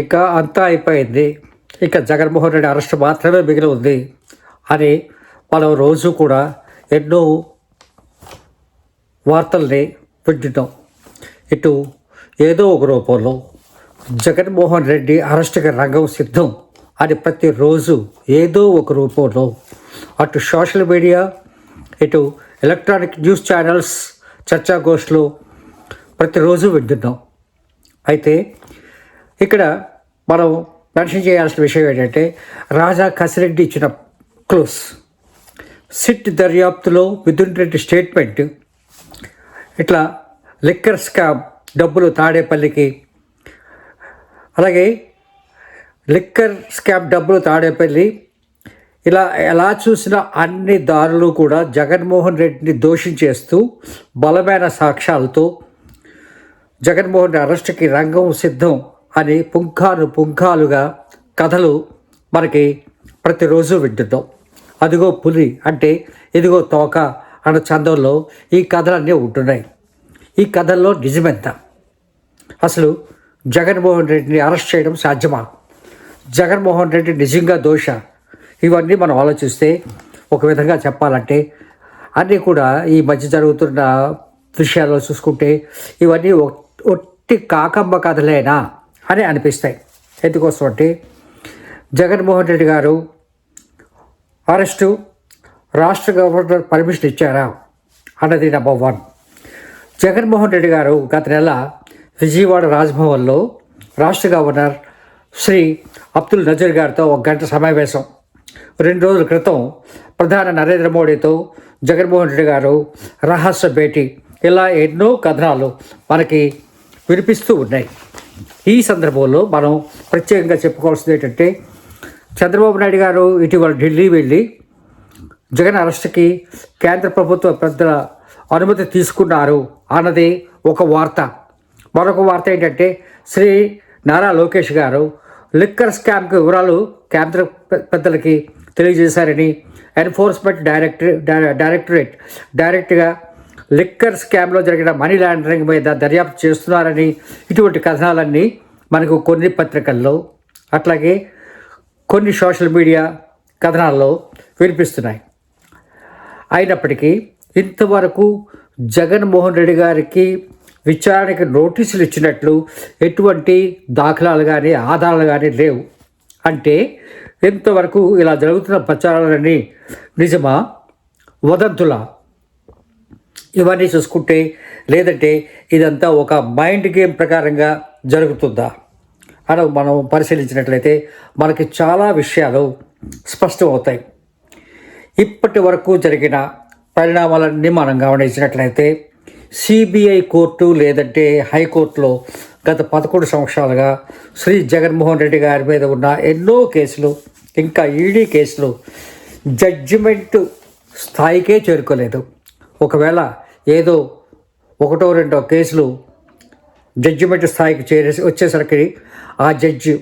ఇక అంతా అయిపోయింది. ఇక జగన్మోహన్ రెడ్డి అరెస్ట్ మాత్రమే మిగిలి ఉంది అని మనం రోజు కూడా ఎన్నో వార్తల్ని వింటున్నాం. ఇటు ఏదో ఒక రూపంలో జగన్మోహన్ రెడ్డి అరెస్టుకి రంగం సిద్ధం అని ప్రతిరోజు ఏదో ఒక రూపంలో అటు సోషల్ మీడియా ఇటు ఎలక్ట్రానిక్ న్యూస్ ఛానల్స్ చర్చాగోష్లు ప్రతిరోజు వింటున్నాం. అయితే ఇక్కడ మనం మెన్షన్ చేయాల్సిన విషయం ఏంటంటే రాజా కసిరెడ్డి ఇచ్చిన క్లోజ్. సిట్ దర్యాప్తులో మిథున్ రెడ్డి స్టేట్మెంట్ ఇట్లా లిక్కర్ స్కామ్ డబ్బులు తాడేపల్లికి అలాగే లిక్కర్ స్కామ్ డబ్బులు తాడేపల్లి ఇలా ఎలా చూసినా అన్ని దారులు కూడా జగన్మోహన్ రెడ్డిని దోషించేస్తూ బలమైన సాక్ష్యాలతో జగన్మోహన్ రెడ్డి అరెస్ట్కి రంగం సిద్ధం అని పుంఖాను పుంఖాలుగా కథలు మనకి ప్రతిరోజు వింటున్నాం. అదిగో పులి అంటే ఇదిగో తోక అన్న చందంలో ఈ కథలన్నీ ఉంటున్నాయి. ఈ కథల్లో నిజమెంత? అసలు జగన్మోహన్ రెడ్డిని అరెస్ట్ చేయడం సాధ్యమా? జగన్మోహన్ రెడ్డి నిజంగా దోష? ఇవన్నీ మనం ఆలోచిస్తే ఒక విధంగా చెప్పాలంటే అన్నీ కూడా ఈ మధ్య జరుగుతున్న విషయాల్లో చూసుకుంటే ఇవన్నీ ఒ- ఒట్టి కాకమ్మ కథలేనా? అని అనిపిస్తాయి. ఎందుకోసం అంటే జగన్మోహన్ రెడ్డి గారు అరెస్టు. రాష్ట్ర గవర్నర్ పర్మిషన్ ఇచ్చారా అన్నది నెంబర్ వన్ జగన్మోహన్ రెడ్డి గారు గత నెల విజయవాడ రాజ్భవన్లో రాష్ట్ర గవర్నర్ శ్రీ అబ్దుల్ నజీర్ గారితో ఒక గంట సమావేశం. రెండు రోజుల క్రితం ప్రధాని నరేంద్ర మోడీతో జగన్మోహన్ రెడ్డి గారు రహస్య భేటీ. ఇలా ఎన్నో కథనాలు మనకి వినిపిస్తూ ఉన్నాయి. ఈ సందర్భంలో మనం ప్రత్యేకంగా చెప్పుకోవాల్సింది ఏంటంటే చంద్రబాబు నాయుడు గారు ఇటీవల ఢిల్లీ వెళ్ళి జగన్ అరెస్ట్కి కేంద్ర ప్రభుత్వ పెద్దల అనుమతి తీసుకున్నారు అన్నది ఒక వార్త. మరొక వార్త ఏంటంటే శ్రీ నారా లోకేష్ గారు లిక్కర్ స్కామ్కి వివరాలు కేంద్ర పెద్దలకి తెలియజేశారని ఎన్ఫోర్స్మెంట్ డైరెక్టర్ డైరెక్టరేట్ డైరెక్ట్గా లిక్కర్ స్కామ్లో జరిగిన మనీ లాండరింగ్ మీద దర్యాప్తు చేస్తున్నారని ఇటువంటి కథనాలన్నీ మనకు కొన్ని పత్రికల్లో అట్లాగే కొన్ని సోషల్ మీడియా కథనాల్లో వినిపిస్తున్నాయి. అయినప్పటికీ ఇంతవరకు జగన్మోహన్ రెడ్డి గారికి విచారణకి నోటీసులు ఇచ్చినట్లు ఎటువంటి దాఖలాలు కానీ ఆధారాలు కానీ లేవు. అంటే ఇంతవరకు ఇలా జరుగుతున్న ప్రచారాలన్నీ నిజమా? వదంతులా? ఇవన్నీ చూసుకుంటే లేదంటే ఇదంతా ఒక మైండ్ గేమ్ ప్రకారంగా జరుగుతుందా? అని మనం పరిశీలించినట్లయితే మనకి చాలా విషయాలు స్పష్టమవుతాయి. ఇప్పటి వరకు జరిగిన పరిణామాలన్నీ మనం గమనించినట్లయితే సిబిఐ కోర్టు లేదంటే హైకోర్టులో గత పదకొండు సంవత్సరాలుగా శ్రీ జగన్మోహన్ రెడ్డి గారి మీద ఉన్న ఎన్నో కేసులు ఇంకా ఈడీ కేసులు జడ్జిమెంట్ స్థాయికే చేరుకోలేదు. ఒకవేళ ఏదో ఒకటో రెండో కేసులు జడ్జిమెంట్ స్థాయికి చేరేసి వచ్చేసరికి ఆ జడ్జి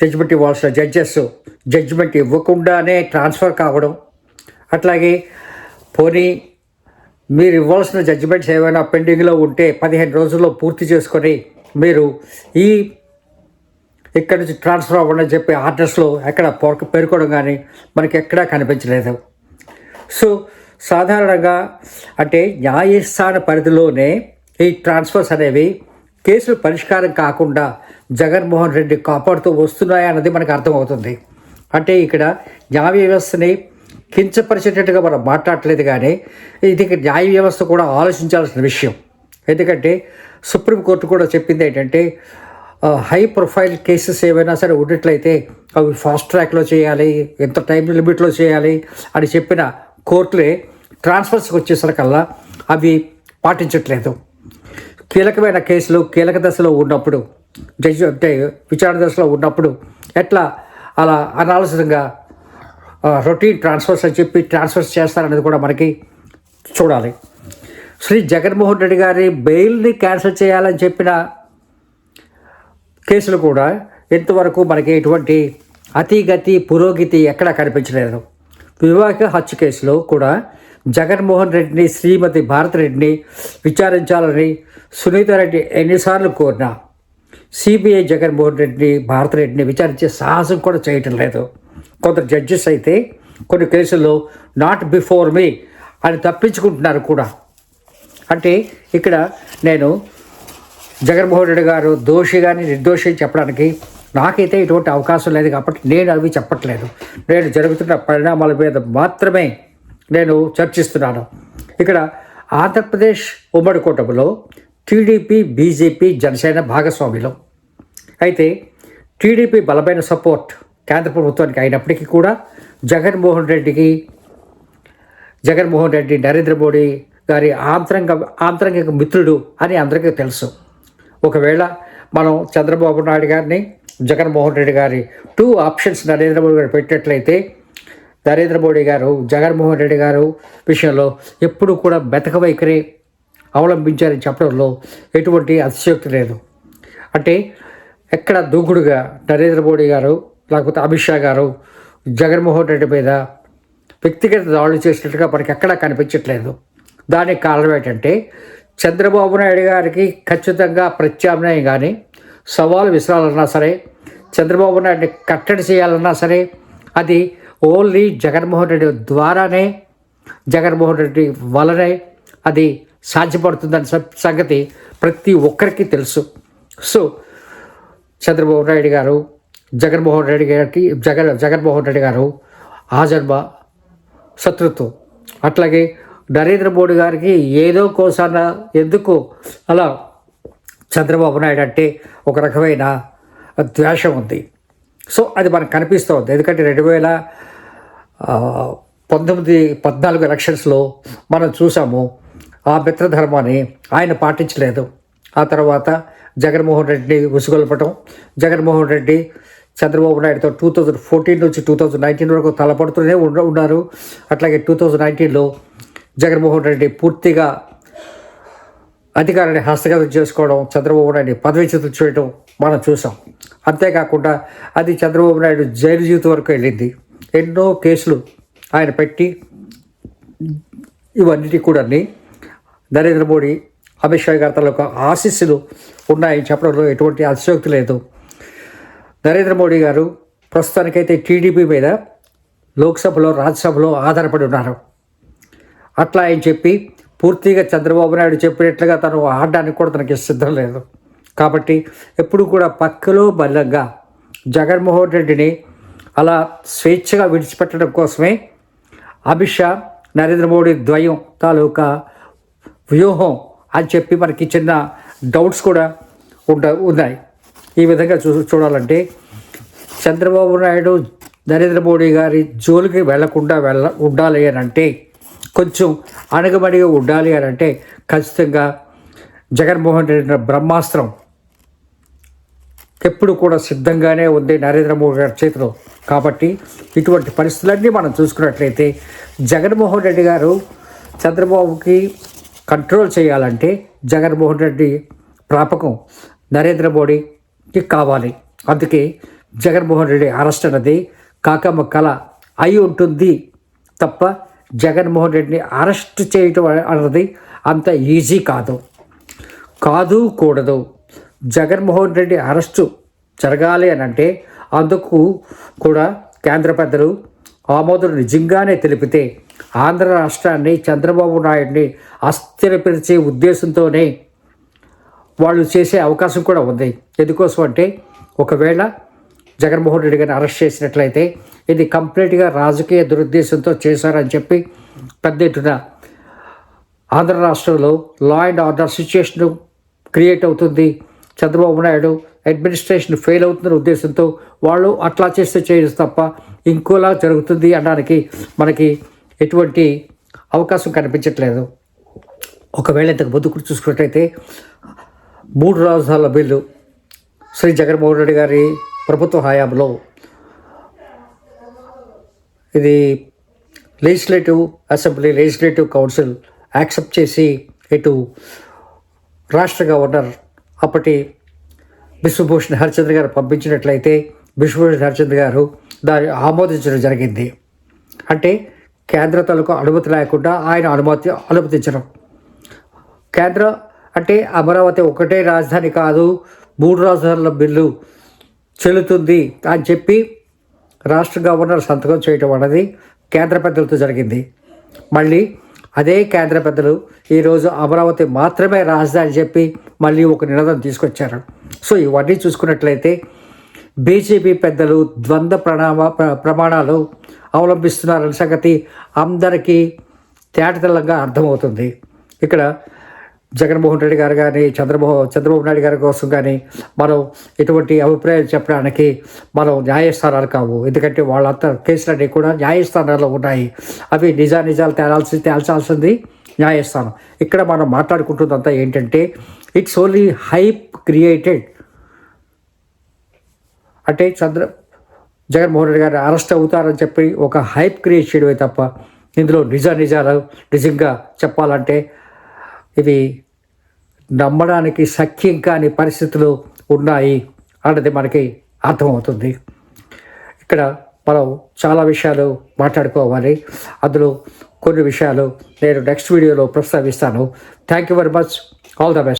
జడ్జిమెంట్ ఇవ్వాల్సిన జడ్జెస్ జడ్జిమెంట్ ఇవ్వకుండానే ట్రాన్స్ఫర్ కావడం. అట్లాగే పోనీ మీరు ఇవ్వాల్సిన జడ్జిమెంట్స్ ఏమైనా పెండింగ్లో ఉంటే పదిహేను రోజుల్లో పూర్తి చేసుకొని మీరు ఈ ఇక్కడ నుంచి ట్రాన్స్ఫర్ అవ్వండి అని చెప్పి ఆర్డర్స్లో ఎక్కడ పొరక కానీ మనకి ఎక్కడా కనిపించలేదు. సో సాధారణంగా అంటే న్యాయస్థాన పరిధిలోనే ఈ ట్రాన్స్ఫర్స్ అనేవి కేసులు పరిష్కారం కాకుండా జగన్మోహన్ రెడ్డి కాపాడుతూ వస్తున్నాయన్నది మనకు అర్థమవుతుంది. అంటే ఇక్కడ న్యాయ వ్యవస్థని కించపరిచేటట్టుగా మనం మాట్లాడట్లేదు కానీ ఇది న్యాయ వ్యవస్థ కూడా ఆలోచించాల్సిన విషయం. ఎందుకంటే సుప్రీంకోర్టు కూడా చెప్పింది ఏంటంటే హై ప్రొఫైల్ కేసెస్ ఏమైనా సరే ఉన్నట్లయితే అవి ఫాస్ట్ ట్రాక్లో చేయాలి ఎంత టైం లిమిట్లో చేయాలి అని చెప్పిన కోర్టులే ట్రాన్స్ఫర్స్కి వచ్చేసరికల్లా అవి పాటించట్లేదు. కీలకమైన కేసులు కీలక దశలో ఉన్నప్పుడు జడ్జి అంటే విచారణ దశలో ఉన్నప్పుడు ఎట్లా అలా అనాలసితంగా రొటీన్ ట్రాన్స్ఫర్స్ అని చెప్పి ట్రాన్స్ఫర్స్ చేస్తారనేది కూడా మనకి చూడాలి. శ్రీ జగన్మోహన్ రెడ్డి గారి బెయిల్ని క్యాన్సిల్ చేయాలని చెప్పిన కేసులు కూడా ఇంతవరకు మనకి ఎటువంటి అతిగతి పురోగతి ఎక్కడా కనిపించలేదు. వివాహ హత్య కేసులో కూడా జగన్మోహన్ రెడ్డిని శ్రీమతి భారతిరెడ్డిని విచారించాలని సునీతారెడ్డి ఎన్నిసార్లు కోరినా సిబిఐ జగన్మోహన్ రెడ్డిని భారత రెడ్డిని విచారించే సాహసం కూడా చేయటం లేదు. కొంత జడ్జెస్ అయితే కొన్ని కేసుల్లో నాట్ బిఫోర్ మీ అని తప్పించుకుంటున్నారు కూడా. అంటే ఇక్కడ నేను జగన్మోహన్ రెడ్డి గారు దోషి కానీ నిర్దోషి చెప్పడానికి నాకైతే ఇటువంటి అవకాశం లేదు కాబట్టి నేను అవి చెప్పట్లేదు. నేను జరుగుతున్న పరిణామాల మీద మాత్రమే నేను చర్చిస్తున్నాను. ఇక్కడ ఆంధ్రప్రదేశ్ ఉమ్మడి కూటమిలో టీడీపీ బీజేపీ జనసేన భాగస్వామిలో. అయితే టీడీపీ బలమైన సపోర్ట్ కేంద్ర ప్రభుత్వానికి అయినప్పటికీ కూడా జగన్మోహన్ రెడ్డికి జగన్మోహన్ రెడ్డి నరేంద్ర మోడీ గారి ఆంతరంగ ఆంతరంగిక మిత్రుడు అని అందరికీ తెలుసు. ఒకవేళ మనం చంద్రబాబు నాయుడు గారిని జగన్మోహన్ రెడ్డి గారి టూ ఆప్షన్స్ నరేంద్ర మోడీ గారు పెట్టినట్లయితే నరేంద్ర మోడీ గారు జగన్మోహన్ రెడ్డి గారు విషయంలో ఎప్పుడు కూడా బెతక వైఖరి అవలంబించారని చెప్పడంలో ఎటువంటి అతిశయోక్తి లేదు. అంటే ఎక్కడ దూకుడుగా నరేంద్ర మోడీ గారు లేకపోతే అమిత్ షా గారు జగన్మోహన్ రెడ్డి మీద వ్యక్తిగత దాడులు చేసినట్టుగా మనకి ఎక్కడా కనిపించట్లేదు. దానికి కారణం ఏంటంటే చంద్రబాబు నాయుడు గారికి ఖచ్చితంగా ప్రత్యామ్నాయం కానీ సవాలు విసరాలన్నా సరే చంద్రబాబు నాయుడిని కట్టడి చేయాలన్నా సరే అది ఓన్లీ జగన్మోహన్ రెడ్డి ద్వారానే జగన్మోహన్ రెడ్డి వలనే అది సాధ్యపడుతుందని సంగతి ప్రతి ఒక్కరికి తెలుసు. సో చంద్రబాబు నాయుడు గారు జగన్మోహన్ రెడ్డి గారికి జగన్ జగన్మోహన్ రెడ్డి గారు ఆజన్మ శత్రుత్వం. అట్లాగే నరేంద్ర మోడీ గారికి ఏదో కోసాన ఎందుకు అలా చంద్రబాబు నాయుడు అంటే ఒక రకమైన ద్వేషం ఉంది. సో అది మనకు కనిపిస్తుంది ఎందుకంటే రెండు వేల పంతొమ్మిది పద్నాలుగు ఎలక్షన్స్లో మనం చూసాము ఆ మిత్రధర్మాన్ని ఆయన పాటించలేదు. ఆ తర్వాత జగన్మోహన్ రెడ్డిని ఉసుగొల్పటం జగన్మోహన్ రెడ్డి చంద్రబాబు నాయుడుతో టూ థౌజండ్ ఫోర్టీన్ నుంచి టూ థౌజండ్ నైన్టీన్ వరకు తలపడుతూనే ఉండ ఉన్నారు. అట్లాగే టూ థౌజండ్ నైన్టీన్లో జగన్మోహన్ రెడ్డి పూర్తిగా అధికారాన్ని హస్తగతం చేసుకోవడం చంద్రబాబు నాయుడిని పదవిచ్యుతం చేయడం మనం చూసాం. అంతేకాకుండా అది చంద్రబాబు నాయుడు జైలు జీవితం వరకు వెళ్ళింది. ఎన్నో కేసులు ఆయన పెట్టి ఇవన్నిటి కూడా నరేంద్ర మోడీ అమిత్ షా గారి ఆశీస్సులు ఉన్నాయని చెప్పడంలో ఎటువంటి అతిశోక్తి లేదు. నరేంద్ర మోడీ గారు ప్రస్తుతానికైతే టీడీపీ మీద లోక్సభలో రాజ్యసభలో ఆధారపడి ఉన్నారు. అట్లా ఆయన చెప్పి పూర్తిగా చంద్రబాబు నాయుడు చెప్పినట్లుగా తను ఆడడానికి కూడా తనకి సిద్ధం లేదు. కాబట్టి ఎప్పుడు కూడా పక్కలో బలంగా జగన్మోహన్ రెడ్డిని అలా స్వేచ్ఛగా విడిచిపెట్టడం కోసమే అమిత్ షా నరేంద్ర మోడీ ద్వయం తాలూకా వ్యూహం అని చెప్పి మనకి చిన్న డౌట్స్ కూడా ఉండ ఉన్నాయి. ఈ విధంగా చూ చూడాలంటే చంద్రబాబు నాయుడు నరేంద్ర మోడీ గారి జోలికి వెళ్ళకుండా వెళ్ళ ఉండాలి అని అంటే కొంచెం అణగబడిగా ఉండాలి అని అంటే ఖచ్చితంగా జగన్మోహన్ రెడ్డి బ్రహ్మాస్త్రం ఎప్పుడు కూడా సిద్ధంగానే ఉంది నరేంద్ర మోడీ గారి చేతిలో. కాబట్టి ఇటువంటి పరిస్థితులన్నీ మనం చూసుకున్నట్లయితే జగన్మోహన్ రెడ్డి గారు చంద్రబాబుకి కంట్రోల్ చేయాలంటే జగన్మోహన్ రెడ్డి ప్రాపకం నరేంద్ర మోడీకి కావాలి. అందుకే జగన్మోహన్ రెడ్డి అరెస్ట్ అన్నది కాకమ్మ కళ అయి ఉంటుంది తప్ప జగన్మోహన్ రెడ్డిని అరెస్ట్ చేయటం అన్నది అంత ఈజీ కాదు. కాదు కూడదు. జగన్మోహన్ రెడ్డి అరెస్టు జరగాలి అని అంటే అందుకు కూడా కేంద్ర పెద్దలు ఆమోదం నిజంగానే తెలిపితే ఆంధ్ర రాష్ట్రాన్ని చంద్రబాబు నాయుడిని అస్థిరపరిచే ఉద్దేశంతోనే వాళ్ళు చేసే అవకాశం కూడా ఉంది. ఎందుకోసం అంటే ఒకవేళ జగన్మోహన్ రెడ్డి గారిని అరెస్ట్ చేసినట్లయితే ఇది కంప్లీట్గా రాజకీయ దురుద్దేశంతో చేశారని చెప్పి పెద్ద ఎత్తున ఆంధ్ర రాష్ట్రంలో law and order situation create అవుతుంది. చంద్రబాబు నాయుడు అడ్మినిస్ట్రేషన్ ఫెయిల్ అవుతున్న ఉద్దేశంతో వాళ్ళు అట్లా చేస్తే చేయడం తప్ప ఇంకోలా జరుగుతుంది అనడానికి మనకి ఎటువంటి అవకాశం కనిపించట్లేదు. ఒకవేళ ఇంతకు ముందు కూడా చూసుకున్నట్టయితే మూడు రాజధానుల బిల్లు శ్రీ జగన్మోహన్ రెడ్డి గారి ప్రభుత్వ హయాంలో ఇది legislative assembly legislative council accept చేసి ఇటు రాష్ట్ర గవర్నర్ అప్పటి బిశ్వభూషణ్ హరిచంద్ర గారు పంపించినట్లయితే బిశ్వభూషణ్ హరిచంద్ర గారు దాన్ని ఆమోదించడం జరిగింది. అంటే కేంద్ర తాలూకు అనుమతి లేకుండా ఆయన అనుమతి అనుమతించడం. కేంద్ర అంటే అమరావతి ఒకటే రాజధాని కాదు మూడు రాజధానుల బిల్లు చెల్లుతుంది అని చెప్పి రాష్ట్ర గవర్నర్ సంతకం చేయటం అన్నది కేంద్ర పెద్దలతో జరిగింది. మళ్ళీ అదే కేంద్ర పెద్దలు ఈరోజు అమరావతి మాత్రమే రాజధాని చెప్పి మళ్ళీ ఒక నినాదం తీసుకొచ్చారు. సో ఇవన్నీ చూసుకున్నట్లయితే బీజేపీ పెద్దలు ద్వంద్వ ప్రణామ ప్ర- ప్రమాణాలు అవలంబిస్తున్నారనే సంగతి అందరికీ తేటతెల్లంగా అర్థమవుతుంది. ఇక్కడ జగన్మోహన్ రెడ్డి గారు కానీ చంద్రమోహన్ చంద్రబాబు నాయుడు గారి కోసం కానీ మనం ఎటువంటి అభిప్రాయాలు చెప్పడానికి మనం న్యాయస్థానాలు కావు. ఎందుకంటే వాళ్ళంతా కేసులన్నీ కూడా న్యాయస్థానాల్లో ఉన్నాయి. అవి నిజా నిజాలు తేలాల్సి తేల్చాల్సింది న్యాయస్థానం. ఇక్కడ మనం మాట్లాడుకుంటుందంతా ఏంటంటే ఇట్స్ ఓన్లీ హైప్ క్రియేటెడ్ అంటే చంద్ర జగన్మోహన్ రెడ్డి గారు అరెస్ట్ అవుతారని చెప్పి ఒక హైప్ క్రియేట్ చేయడమే తప్ప ఇందులో నిజ నిజాలు నిజంగా చెప్పాలంటే ఇవి నమ్మడానికి సఖ్యం కాని పరిస్థితులు ఉన్నాయి అన్నది మనకి అర్థమవుతుంది. ఇక్కడ మనం చాలా విషయాలు మాట్లాడుకోవాలి. అందులో కొన్ని విషయాలు నేను నెక్స్ట్ వీడియోలో ప్రస్తావిస్తాను. Thank you very much all the best